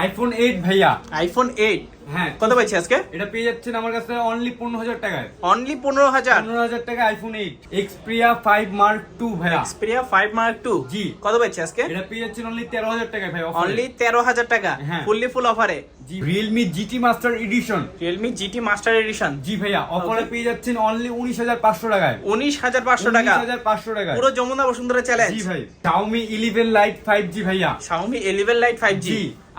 IPhone 8 ভাইয়া। IPhone 8 হ্যাঁ। কত পাচ্ছি আজকে? এটা পেয়ে যাচ্ছেন আমার কাছে অনলি 15000 টাকায়। অনলি 15000 15000 টাকা আইফোন 8 এক্সপ্রিয়া 5 মার্ক 2 ভাইয়া। এক্সপ্রিয়া 5 মার্ক 2 জি। কত পাচ্ছি আজকে? এটা পেয়ে যাচ্ছেন অনলি 13000 টাকায় ভাই অনলি 13000 টাকা? ফুললি ফুল অফারে জি। Realme GT Master Edition Realme GT Master Edition? জি ভাইয়া অফারে পেয়ে যাচ্ছেন অনলি 19500 টাকায়। 19500 টাকা? 19500 টাকা পুরো যমুনা বসুন্ধরা চ্যালেঞ্জ জি ভাই Xiaomi 11 Lite 5G ভাইয়া। Xiaomi 11 Lite 5G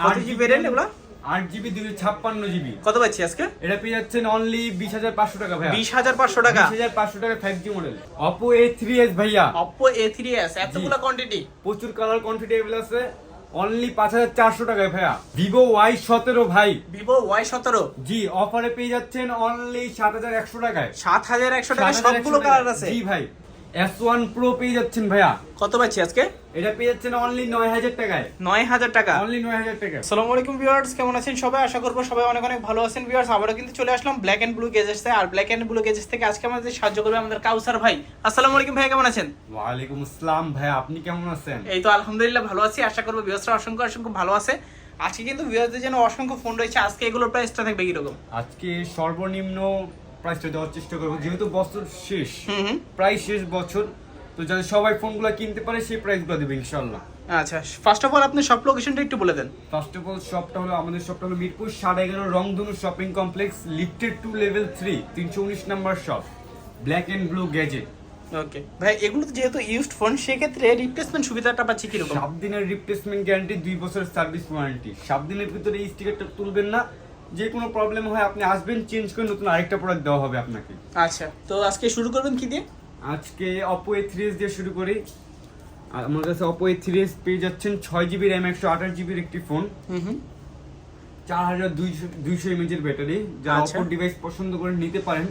আট জিবি ভেরিয়েন্ট এগুলো? আট জিবি দুশো ছাপ্পান্ন জিবি কত পাচ্ছি আজকে? এটা পেয়ে যাচ্ছেন অনলি বিশ হাজার পাঁচশো টাকা ভাই বিশ হাজার পাঁচশো টাকা? পাঁচশো টাকা five G model Oppo three S ভাইয়া। অপো এ থ্রি এস এতগুলো কোয়ান্টিটি প্রচুর কালার কোয়ান্টিটি আছে। অনলি পাঁচ হাজার চারশো টাকায় ভাইয়া। ভিভো ওয়াই সতেরো ভাই। ভিভো ওয়াই সতেরো? জি অফারে পেয়ে যাচ্ছেন অনলি সাত হাজার একশো টাকায়। সাত হাজার একশো টাকা সবগুলো কালার আছে। জি ভাই। এস ওয়ান প্রো পেয়ে যাচ্ছেন ভাইয়া। কত পাচ্ছি আজকে? এটা পেয়ে যাচ্ছেন অনলি নয় হাজার টাকায়। নয় হাজার টাকা। অনলি নয় হাজার টাকা। আসসালামু আলাইকুম ভিউয়ার্স কেমন আছেন সবাই? আশা করব সবাই অনেক অনেক ভালো আছেন। ভিউয়ার্স আবারও কিন্তু চলে আসলাম ব্ল্যাক এন্ড ব্লু গেজেস থেকে আর ব্ল্যাক এন্ড ব্লু গেজেস থেকে আজকে আমাদের সাহায্য করবে আমাদের কাউসার ভাই। আসসালামু আলাইকুম ভাই কেমন আছেন? ওয়ালাইকুম আসসালাম ভাই আপনি কেমন আছেন? এই তো আলহামদুলিল্লাহ ভালো আছি। আশা করব ভিউয়ার্সরা অসংখ্য অসংখ্য ভালো আছে। আজকে কিন্তু ভিউয়ার্সদের জন্য অসংখ্য ফোন রয়েছে। আজকে এগুলোর প্রাইসটা থাকবে কীরকম? আজকে সর্বনিম্ন প্রাইসটা দেওয়ার চেষ্টা করব। যেহেতু বছর শেষ প্রায় শেষ বছর তো যাতে সবাই ফোনগুলো কিনতে পারে সেই প্রাইসগুলো দেবে ইনশাল্লাহ আচ্ছা ফার্স্ট অফ অল আপনি সব লোকেশনটা একটু বলে দেন। ফার্স্ট অফ অল শপটা হলো আমাদের শপটা হলো মিরপুর সাড়ে এগারো Rongdhonu shopping complex lifted to level three তিনশো উনিশ number shop black and blue gadget okay ভাই এগুলো তো যেহেতু ইউজড ফোন সেক্ষেত্রে রিপ্লেসমেন্ট সুবিধাটা পাচ্ছি কীরকম? সাত দিনের রিপ্লেসমেন্ট গ্যারান্টি দুই বছরের সার্ভিস ওয়ারেন্টি সাত দিনের ভিতরে এই স্টিকারটা তুলবেন না যে কোনো প্রবলেম হয় আপনি আসবেন চেঞ্জ করে নতুন আরেকটা প্রোডাক্ট দেওয়া হবে আপনাকে। আচ্ছা তো আজকে শুরু করবেন কি দিয়ে? আজকে অপো এ থ্রি এস দিয়ে শুরু করি। আমার কাছে অপো এ থ্রি এস পেয়ে যাচ্ছেন ছয় জিবি র্যাম একশো আঠাশ জিবির একটি ফোন হুম হুম। চার হাজার দুইশো দুইশো এমএচের ব্যাটারি আচ্ছা। অপর ডিভাইস পছন্দ করে নিতে পারেন।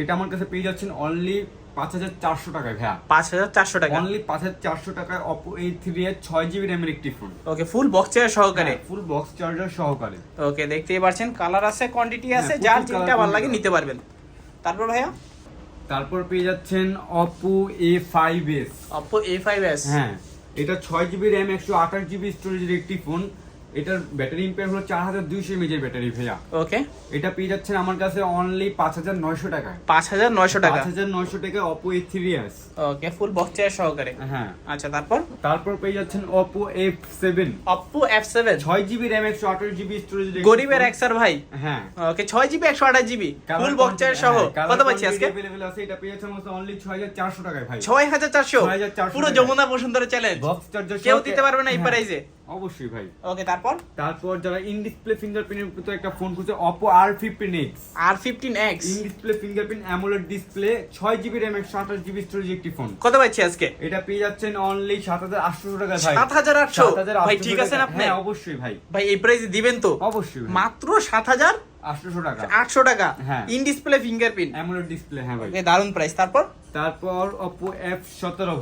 এটা আমার কাছে পেয়ে যাচ্ছেন অনলি পাঁচ হাজার চারশো টাকায় ভাইয়া। পাঁচ হাজার চারশো টাকা? অনলি পাঁচ হাজার চারশো টাকায় অপো এ থ্রি এস ছয় জিবি র্যামের একটি phone okay full box charger সহকারে? ফুল বক্স চার্জার সহকারে। ওকে দেখতেই পাচ্ছেন কালার আছে কোয়ান্টিটি আছে হ্যাঁ, যার প্রচুর যেটা ভালো লাগে নিতে পারবেন। তারপর ভাইয়া? তারপর পেয়ে যাচ্ছেন Oppo A five S Oppo A five S হ্যাঁ এটা ছয় জিবি র্যাম একশো আঠাশ জিবি স্টোরেজের একটি ফোন এটার ব্যাটারি এম্পিয়ার হলো চার হাজার দুইশো এমএজের ব্যাটারি ওকে এটা পেয়ে যাচ্ছেন আমার কাছে অনলি পাঁচ হাজার নয়শো টাকা। পাঁচ হাজার নয়শো টাকা? পাঁচ হাজার নয়শো টাকা Oppo A three S okay full box সহকারে? হ্যাঁ। আচ্ছা তারপর? তারপর পেয়ে যাচ্ছেন Oppo F seven Oppo F seven ছয় জিবি র্যাম একশো আঠাশ জিবি স্টোরেজ গরিবের এক্সার ভাই? হ্যাঁ। ওকে ছয় জিবি একশো আঠাশ জিবি ফুল বক্স সহ? হ্যাঁ, কত পাচ্ছি আজকে? এটা পেয়ে যাচ্ছেন অনলি ছয় হাজার চারশো টাকায় ভাই। ছয় হাজার চারশো? পুরো Jamuna Bashundhara challenge box charger কেউ দিতে পারবে না এই হ্যাঁ। প্রাইজে অবশ্যই ভাই। ওকে তারপর? তারপর যারা ইন ডিসপ্লে ফিঙ্গারপ্রিন্টের ভিতরে একটা ফোন খুঁজছে in display fingerprint AMOLED display ছয় জিবি একশো আঠাশ জিবি স্টোরেজ একটি ফোন কত পাচ্ছি আজকে? এটা পেয়ে যাচ্ছেন অনলি সাত হাজার আটশো টাকা ভাই। সাত হাজার আটশো? 7,800 ভাই ঠিক আছে না আপনি হ্যাঁ অবশ্যই ভাই। ভাই এই প্রাইসে দিবেন তো? অবশ্যই মাত্র সাত হাজার হাজার আটশোশো টাকা। আটশো টাকা। হ্যাঁ। In display fingerprint AMOLED display হ্যাঁ ভাই। দারুণ প্রাইস তারপর?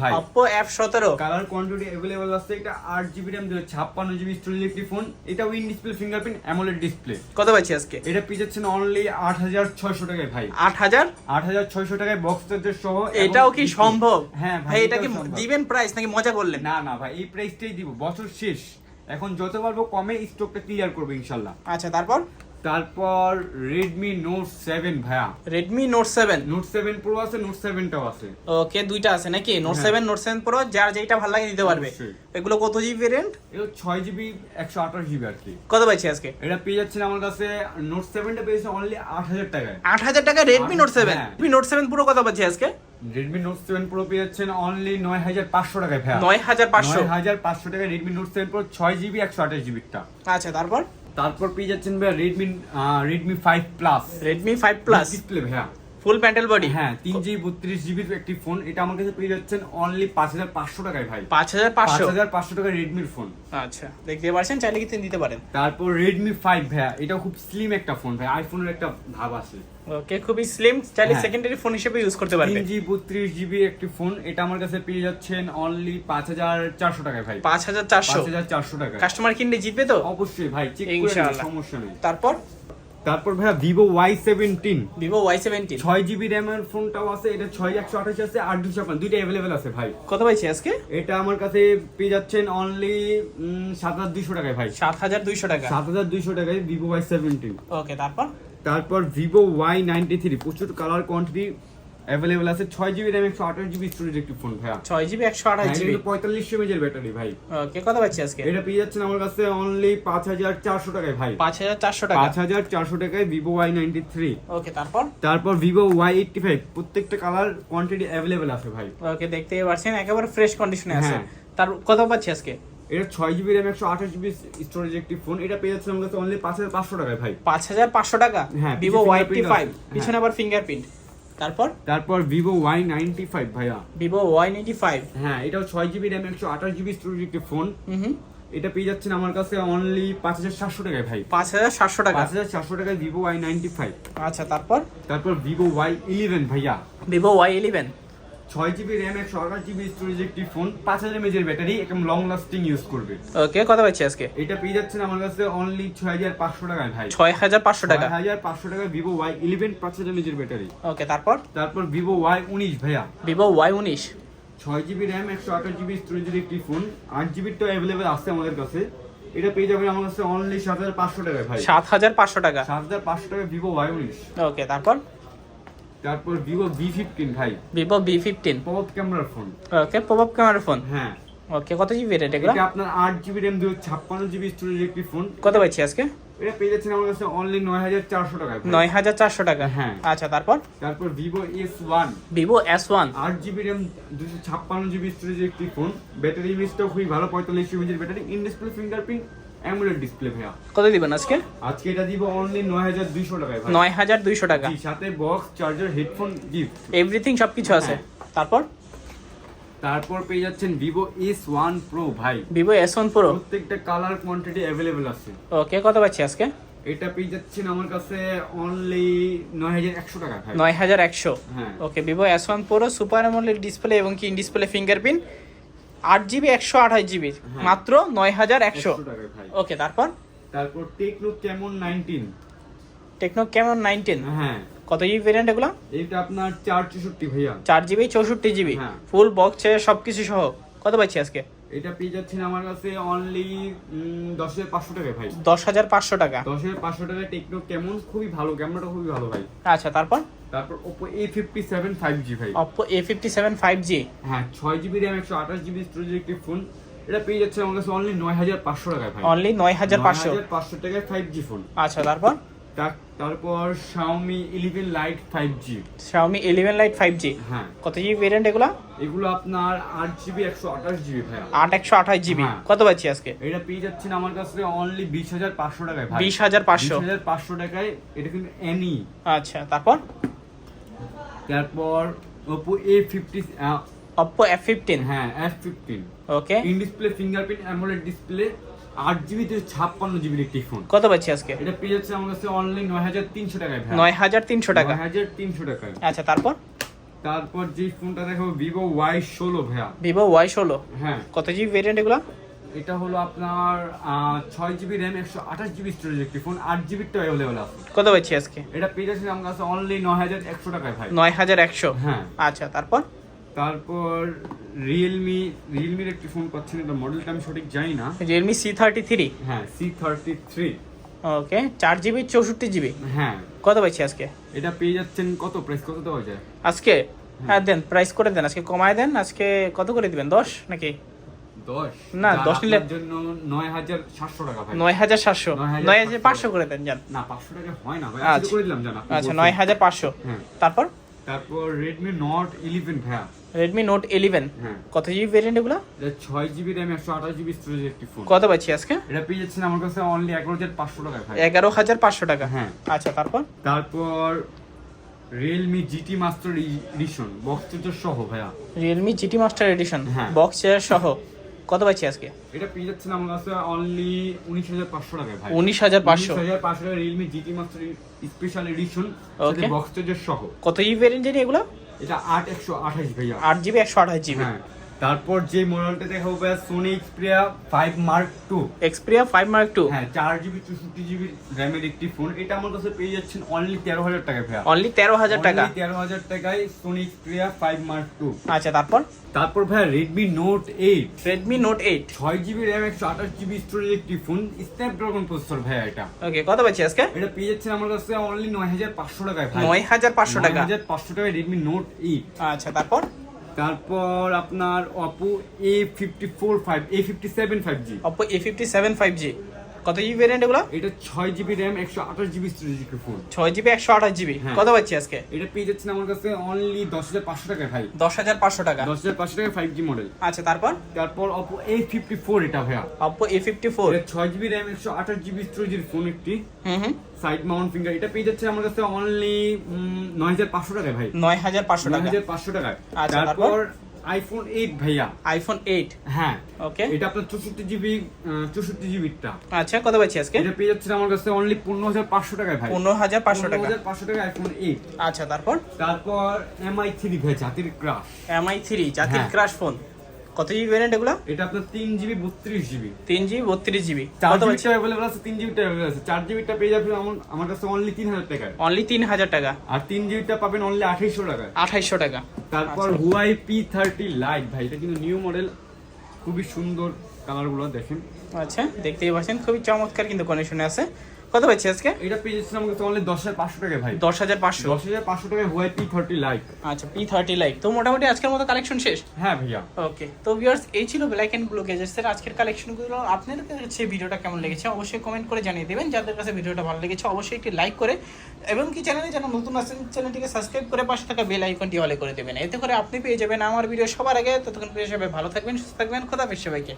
ভাই। কালার কোয়ান্টিটি আছে এটা জিবি স্টোরেজ একটি phone display fingerprint AMOLED display কত পাচ্ছি আজকে? এটা পেয়ে অনলি আট হাজার ছয়শো টাকায় ভাই। বক্স চার্জার সহ এটাও কি সম্ভব? হ্যাঁ ভাই এটা কি দিবেন প্রাইস নাকি মজা করলেন? না না ভাই এই প্রাইসটাই দিব বছর শেষ। এখন যত পারব কমে স্টকটা ক্লিয়ার করব ইনশাল্লাহ। আচ্ছা তারপর? তারপর রেডমি নোট সেভেন ভাইয়া। Redmi Note seven Note seven Pro আছে নোট সেভেনটাও আছে। ওকে দুইটা আছে নাকি? হ্যাঁ। সেভেন নোট সেভেন প্রো যার যেটা ভালো লাগে নিতে পারবে। এগুলো কত জিবি ভেরিয়েন্ট এটা ছয় জিবি একশো আঠাশ জিবি আর কি। কত পাচ্ছি আজকে? এটা পেয়ে যাচ্ছেন আমার কাছে নোট সেভেনটা পেয়েছে অনলি আট হাজার টাকায়। আট হাজার টাকা রেডমি নোট সেভেন হ্যাঁ। রেডমি নোট সেভেন পুরো কত পাচ্ছি আজকে? রেডমি নোট সেভেন প্রো পেয়ে যাচ্ছেন অনলি নয় হাজার পাঁচশো টাকায় ভাইয়া। নয় হাজার পাঁচশো। নয় হাজার পাঁচশো টাকায় রেডমি নোট সেভেন প্রো ছয় জিবি একশো আঠাশ জিবিটা আচ্ছা তারপর? তারপর পেয়ে যাচ্ছেন ভাইয়া Redmi Redmi five plus Redmi five plus display ভাইয়া। Full panel body? হ্যাঁ তিন জিবি বত্রিশ জিবির একটি ফোন। এটা আমার কাছে পেয়ে যাচ্ছেন অনলি পাঁচ হাজার পাঁচশো টাকায় ভাই। পাঁচ হাজার পাঁচ পাঁচশো হাজার পাঁচশো টাকায় রেডমির ফোন আচ্ছা দেখতে পারছেন চাইলে কিন্তু দিতে পারেন। তারপর রেডমি ফাইভ ভাইয়া এটা খুব স্লিম একটা ফোন ভাই আইফোনের একটা ভাব আছে। ওকে খুবই স্লিম চাইলে হ্যাঁ। সেকেন্ডারি ফোন হিসেবে ইউজ করতে পারবে। জিবি বত্রিশ জিবি একটি ফোন এটা আমার কাছে পেয়ে যাচ্ছেন অনলি পাঁচ হাজার চারশো টাকায় ভাই। পাঁচ হাজার চারশো? পাঁচ হাজার চারশো টাকা কাস্টমার কিনলে জিতবে তো? অবশ্যই ভাই চেক করে সমস্যা নেই। তারপর? তারপর ভাইয়া Vivo Y seventeen Vivo Y seventeen ছয় জিবি র্যাম এর ফোনটাও আছে এটা ছয় একশো আঠাশ আছে আট দুশো ছাপ্পান্ন দুইটা অ্যাভেলেবেল আছে ভাই। কত পাইছি আজকে? এটা আমার কাছে পেয়ে যাচ্ছেন অনলি সাত হাজার দুইশো টাকায় ভাই। সাত হাজার দুইশো টাকা। সাত হাজার দুইশো টাকায় ভিভো ওয়াই সেভেন্টিন ওকে তারপর? তারপর ভিভো ওয়াই নাইনটি থ্রি প্রচুর কালার কোয়ান্টিটি অ্যাভেলেবেল আছে ছয় জিবি র্যাম একশো আঠাশ জিবি স্টোরেজ একটি ফোন ভাইয়া। ছয় জিবি একশো আঠাশ জিবি পঁয়তাল্লিশশো এমএজের ব্যাটারি ভাই। ওকে কত পাচ্ছি আজকে? এটা পেয়ে যাচ্ছেন আমার কাছে অনলি পাঁচ হাজার চারশো টাকায় ভাই। পাঁচ হাজার চারশো টাকা? পাঁচ হাজার চারশো টাকায় Vivo Y ninety three okay তারপর? তারপর ভিভো ওয়াই এইটটি ফাইভ প্রত্যেকটা কালার কোয়ান্টিটি অ্যাভেলেবেল আছে ভাই। ওকে দেখতেই পাচ্ছেন একেবারে ফ্রেশ কন্ডিশনে আছে। হ্যাঁ। তার কত পাচ্ছি আজকে? এটা ছয় জিবি র্যাম একশো আঠাশ জিবি স্টোরেজ একটি ফোন এটা পেয়ে যাচ্ছে আমার কাছে অনলি পাঁচ হাজার পাঁচশো টাকায় ভাই। পাঁচ হাজার পাঁচশো টাকা? হ্যাঁ, ভিভো ওয়াই ফাইভ পিছনে আবার ফিঙ্গারপ্রিন্ট তারপর? তারপর ভিভো ওয়াই নাইনটি ফাইভ ভাইয়া। ভিভো ওয়াই নাইনটি ফাইভ হ্যাঁ এটাও ছয় জিবি র্যাম একশো আঠাশ জিবি স্টোরেজ একটি ফোন এটা পেয়ে যাচ্ছেন আমার কাছে অনলি পাঁচ হাজার সাতশো টাকায় ভাই। পাঁচ হাজার সাতশো টাকা। পাঁচ হাজার চারশো টাকায় ভিভো ওয়াই নাইনটি ফাইভ আচ্ছা তারপর? তারপর ভিভো ওয়াই ইলেভেন ভাইয়া। ভিভো ওয়াই ইলেভেন ছয় জিবি র্যাম একশো আঠাশ জিবি স্টোরেজ একটি ফোন পাঁচ হাজার এমএজের ব্যাটারি একদম লং লাস্টিং ইউজ করবে। ওকে কত পাচ্ছি আজকে? এটা পেয়ে যাচ্ছেন আমার কাছে অনলি ছয় হাজার পাঁচশো টাকায় ভাই। ছয় হাজার পাঁচশো টাকা? হাজার পাঁচশো টাকা ভিভো ওয়াই ইলেভেন পাঁচ হাজার এমএজের ব্যাটারি ওকে তারপর? তারপর ভিভো ওয়াই উনিশ ভাইয়া। ভিভো ওয়াই উনিশ। ছয় জিবি র্যাম একশো আঠাশ জিবি স্টোরেজের একটি ফোন আট জিবির তো অ্যাভেলেবেল আছে আমাদের কাছে। এটা পেয়ে যাবেন আমার কাছে অনলি সাত হাজার পাঁচশো টাকায় ভাই। সাত হাজার পাঁচশো টাকা। সাত হাজার পাঁচশো টাকা ভিভো ওয়াই উনিশ। ওকে তারপর? তারপর ভিভো ভি ফিফটিন ভাই। ভিভো বি ফিফটিন পপ ক্যামেরার phone okay pop camera phone হ্যাঁ। ওকে কত জিবি রেট এগুলো? এটা আপনার আট জিবি র্যাম দুশো ছাপ্পান্ন জিবি স্টোরেজ একটি ফোন কত পাচ্ছি আজকে? এটা পেয়ে যাচ্ছেন আমার কাছে অনলি নয় হাজার চারশো টাকায়। ভাই। নয় হাজার চারশো টাকা? হ্যাঁ। আচ্ছা তারপর? তারপর ওয়ান ভিভো এস ওয়ান আট জিবি র্যাম দুশো ছাপ্পান্ন জিবি স্টোরেজ একটি ফোন ব্যাটারি ইমেজটাও খুবই ভালো পঁয়তাল্লিশ ইমেজের battery in display fingerprint AMOLED display ভাইয়া। কত দিবেন আজকে? আজকে এটা দিব অনলি নয় হাজার দুইশো টাকায় ভাই। নয় হাজার দুইশো টাকা। জি, সাথে box charger headphone gift everything সবকিছু আছে। তারপর? তারপর পেয়ে যাচ্ছেন ভিভো এস ওয়ান প্রো ভাই। ভিভো এস ওয়ান প্রো প্রত্যেকটা কালার কোয়ান্টিটি অ্যাভেলেবেল আছে। ওকে কত পাচ্ছি আজকে? এটা পেয়ে যাচ্ছেন আমার কাছে অনলি নয় হাজার একশো টাকা ভাই। নয় হাজার একশো। হ্যাঁ। Okay Vivo S one Pro super AMOLED display এবং কি ডিসপ্লে ফিঙ্গারপ্রিন্ট আট জিবি একশো আঠাশ জিবি হ্যাঁ। মাত্র নয় হাজার একশো। ওকে তারপর? তারপর টেকনো কেমন নাইনটিন টেকনো কেমন নাইনটিন হ্যাঁ। কত জিবি ভেরিয়েন্ট এগুলো? এটা আপনার চার চৌষট্টি ভাইয়া। চার জিবি চৌষট্টি জিবি। হ্যাঁ। ফুল বক্স সবকিছু সহ। কত পাচ্ছি আজকে? এটা পেয়ে যাচ্ছেন আমার কাছে অনলি দশ হাজার পাঁচশো টাকা ভাই। দশ হাজার পাঁচশো টাকা? দশ হাজার পাঁচশো টাকা টেকনো কেমন? খুবই ভালো ক্যামেরাটা খুবই ভালো ভাই। আচ্ছা তারপর? তারপর Oppo A fifty seven five G ভাই। Oppo A fifty seven five G হ্যাঁ ছয় জিবি র্যাম একশো আঠাশ জিবি স্টোরেজের একটি ফোন এটা পেয়ে যাচ্ছে আমার কাছে অনলি নয় হাজার পাঁচশো টাকায় ভাই। অনলি নয় হাজার পাঁচশো? পাঁচশো টাকায় ফাইভ জি ফোন আচ্ছা তারপর? তারপর lite five G Xiaomi eleven lite five G হ্যাঁ। কত জিবি ভেরিয়েন্ট এগুলো? এগুলো আপনার আট জিবি একশো আঠাশ জিবি ভাইয়া। আট একশো আঠাশ জিবি হ্যাঁ। কত পাচ্ছি আজকে? এটা পেয়ে যাচ্ছেন আমার কাছে অনলি বিশ হাজার পাঁচশো টাকায় ভাই। বিশ হাজার পাঁচশো। হাজার পাঁচশো টাকায় এটা কিন্তু এনি আচ্ছা তারপর? তারপর ফিফটি অপো এফ ফিফটিন হ্যাঁ F fifteen okay in display fingerprint AMOLED display আট জিবি থেকে ছাপ্পান্ন জিবির একটি ফোন কত পাচ্ছি আজকে? এটা পেয়ে যাচ্ছে আমার কাছে অনলি নয় হাজার তিনশো টাকায় নয় হাজার তিনশো টাকা। নয় হাজার তিনশো টাকায়। আচ্ছা তারপর? তারপর যে ফোনটা দেখাবো ভিভো ওয়াই ষোলো ভাইয়া। ভিভো ওয়াই ষোলো। হ্যাঁ। কত জিবি ভেরিয়েন্ট এগুলো? এটা হলো আপনার ছয় জিবি র্যাম একশো আঠাশ জিবি স্টোরেজ একটি ফোন আট জিবিরটা অ্যাভেলেবেল আছে। কত পাচ্ছি আজকে? এটা পেয়ে যাচ্ছে আমার কাছে অনলি নয় হাজার একশো টাকায় ভাই। নয় হাজার একশো। হ্যাঁ। আচ্ছা তারপর? তারপর রিয়েলমি রিয়েলমির একটি ফোন পাচ্ছেন এটা মডেলটা আমি সঠিক জানি না। রিয়েলমি সি থার্টি থ্রি হ্যাঁ সি থার্টি থ্রি ওকে চার জিবি চৌষট্টি জিবি হ্যাঁ। কত পাচ্ছি আজকে? এটা পেয়ে যাচ্ছেন কত? প্রাইস কত দেওয়া যায়? আজকে? হ্যাঁ। দেন প্রাইস করে দেন আজকে কমায় দেন আজকে কত করে দিবেন দশ নাকি? দশ? না, দশ নিলে- জন্য নয় হাজার সাতশো টাকা ভাই। নয় হাজার সাতশো। 9,500 নয় হাজার পাঁচশো করে দেন যান। না পাঁচশো টাকা হয় না ভাই আচ্ছা। আচ্ছা করে দিলাম জানা। আচ্ছা নয় হাজার পাঁচশো। হ্যাঁ। তারপর? তারপর রেডমি নট ইলেভেন ভাইয়া রেডমি নোট ইলেভেন হ্যাঁ। কত জিবি ভেরিয়েন্ট এগুলো? এটা ছয় জিবি র্যাম একশো আঠাশ জিবি স্টোরেজ একটি ফোন কত পাচ্ছি আজকে? এটা পেয়ে যাচ্ছেন আমার কাছে অনলি এগারো হাজার পাঁচশো টাকা ভাই। এগারো হাজার পাঁচশো টাকা। হ্যাঁ। আচ্ছা তারপর? তারপর Realme GT Master Edition box charger সহ ভাইয়া। জিটি মাস্টার এডিশন হ্যাঁ। বক্স চেয়ার সহ। কত পাচ্ছি আজকে? এটা পেয়ে যাচ্ছেন আমার কাছে অনলি উনিশ হাজার পাঁচশো টাকায় ভাই। উনিশ হাজার পাঁচশো। হাজার পাঁচশো টাকা Realme GT Master special edition Okay. Box charger সহ। কত জিবি ভেরিয়েন্ট এগুলো? এটা আট একশো আঠাশ ভাইয়া। আট জিবি একশো আঠাশ জিবি হ্যাঁ। তারপর যে মডেলটা দেখাবো ভাইয়া Sony Xperia five Mark two Xperia five Mark two হ্যাঁ চার জিবি চৌষট্টি জিবি র্যামের একটি ফোন এটা আমার কাছে পেয়ে যাচ্ছেন অনলি তেরো হাজার টাকা ভাইয়া। অনলি তেরো হাজার টাকা। তেরো হাজার টাকায় Sony Xperia five Mark two আচ্ছা তারপর? তারপর ভাইয়া Redmi Note eight Redmi Note eight ছয় জিবি র্যাম একশো আঠাশ জিবি স্টোরেজ একটি ফোন স্ন্যাপড্রাগন প্রসেসর ভাইয়া এটা। ওকে কত পাচ্ছি আজকে? এটা পেয়ে যাচ্ছেন আমার কাছে অনলি নয় হাজার পাঁচশো টাকায় ভাই নয় হাজার পাঁচশো টাকা। হাজার পাঁচশো টাকায় রেডমি নোট এইট আচ্ছা তারপর? তারপর আপনার Oppo A fifty four five A fifty seven five G Oppo A fifty seven five G কত জিবি ভ্যারিয়েন্ট এগুলো? এটা ছয় জিবি র্যাম একশো আঠাশ জিবি স্টোরেজ ফোন ছয় জিবি একশো আঠাশ জিবি হ্যাঁ। কত পাচ্ছি আজকে? এটা পেয়ে যাচ্ছেন আমার কাছে অনলি দশ হাজার পাঁচশো টাকায় ভাই। দশ হাজার পাঁচশো টাকা। দশ হাজার পাঁচশো টাকায় ফাইভ জি মডেল আচ্ছা তারপর? তারপর অপো এ ফিফটি ফোর এটা ভাইয়া। অপো এ ফিফটি ফোর ছয় জিবি র্যাম একশো আঠাশ জিবি স্টোরেজের ফোন একটি। সাইড মাউন্ট ফিঙ্গার এটা পেয়ে যাচ্ছে আমার কাছে অনলি নয় হাজার পাঁচশো টাকায় ভাই। নয় হাজার পাঁচশো নয় টাকা হাজার পাঁচশো টাকায়। আচ্ছা, তারপর আইফোন এইট ভাইয়া। আইফোন এইট হ্যাঁ। ওকে এটা আপনার চৌষট্টি জিবি চৌষট্টি জিবিটা আচ্ছা কত পাচ্ছি আজকে? এটা পেয়ে যাচ্ছে আমার কাছে অনলি পনেরো হাজার পাঁচশো টাকায় ভাই। পনেরো হাজার পাঁচশো টাকা। হাজার পাঁচশো টাকা আইফোন এইট আচ্ছা তারপর? তারপর এমআই থ্রি ভাই জাতির ক্রাশ এমআই থ্রি জাতির হ্যাঁ। ক্রাশ ফোন কত জিবি ভ্যারিয়েন্ট এগুলো? এটা আপনার তিন জিবি বত্রিশ জিবি তিন জিবি বত্রিশ জিবি চার জিবিটা অ্যাভেলেবল আছে তিন জিবিটা অ্যাভেলেবল আছে। চার জিবিটা পেয়ে যাবেন আমার আমার কাছে অনলি তিন হাজার টাকায় অনলি তিন হাজার টাকা। আর তিন জিবিটা পাবেন অনলি আঠাইশশো টাকায় আঠাইশশো টাকা। তারপর। হুয়াই পি থার্টি লাইট ভাই এটা কিন্তু নিউ মডেল খুবই সুন্দর কালারগুলো দেখেন। আচ্ছা দেখতেই পাচ্ছেন খুবই চমৎকার কিন্তু কন্ডিশনে আছে। কত পাচ্ছি আজকে? এটা পেয়ে যাচ্ছে আমার কাছে অনলি দশ হাজার পাঁচশো টাকায় ভাই। দশ হাজার পাঁচশো? দশ হাজার পাঁচশো টাকায় হুয়াই পি থার্টি লাইট আচ্ছা পি থার্টি লাইক তো মোটামুটি আজকের মতো কালেকশন শেষ? হ্যাঁ ভাইয়া। ওকে তো ভিউয়ার্স এই ছিল ব্ল্যাক অ্যান্ড ব্লু গেজেসের আজকের কালেকশনগুলো আপনাদের কাছে ভিডিওটা কেমন লেগেছে অবশ্যই কমেন্ট করে জানিয়ে দেবেন। যাদের কাছে ভিডিওটা ভালো লেগেছে অবশ্যই একটি লাইক করে এবং কি চ্যানেলে যারা নতুন আছেন চ্যানেলটিকে সাবস্ক্রাইব করে পাশে থাকা বেল আইকনটি অলে করে দেবেন। এতে করে আপনি পেয়ে যাবেন আমার ভিডিও সবার আগে। ততক্ষণ পেয়ে যাবে ভালো থাকবেন সুস্থ থাকবেন। খোদা পেশ সবাইকে।